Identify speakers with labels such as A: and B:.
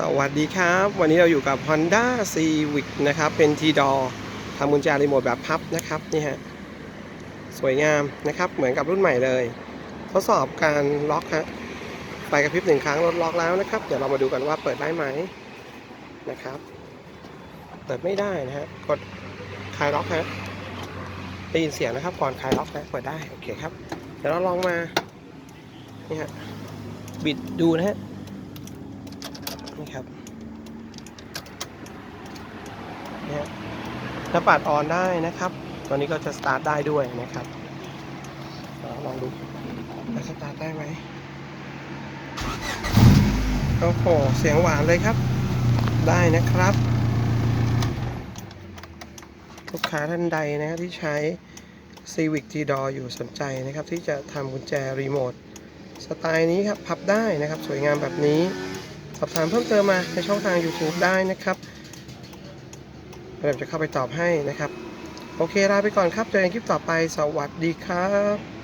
A: สวัสดีครับ วันนี้เราอยู่กับ Honda Civic นะครับ เป็น t d o ทำกุญแจรีโมทแบบพับนะครับนี่ฮะสวยงามนะครับ เหมือนกับรุ่นใหม่เลย ทดสอบการล็อกฮะไฟกระพริบหนึ่งครั้งรถล็อกแล้วนะครับ เดี๋ยวเรามาดูกันว่าเปิดได้ไหมนะครับ เปิดไม่ได้นะฮะกดคลายล็อกฮะได้ยินเสียงนะครับก่อนคลายล็อกนะเปิดได้โอเคครับ เดี๋ยวเราลองมานี่ฮะบิดดูนะฮะ นี่ครับเนี่ยถ้าปัดออนได้นะครับตัวนี้ก็จะสตาร์ทได้ด้วยนะครับเอาลองดูว่าสตาร์ทได้ไหมโอ้โหเสียงหวานเลยครับ ได้นะครับลูกค้าท่านใดนะครับที่ใช้ Civic G Door อยู่สนใจนะครับ ที่จะทำกุญแจรีโมท สไตล์นี้ครับ พับได้นะครับ สวยงามแบบนี้ อบถามเพิ่มเติมมาในช่องทาง YouTube ได้นะครับเราจะเข้าไปตอบให้นะครับ โอเคลาไปก่อนครับเจอกันคลิปต่อไปสวัสดีครับ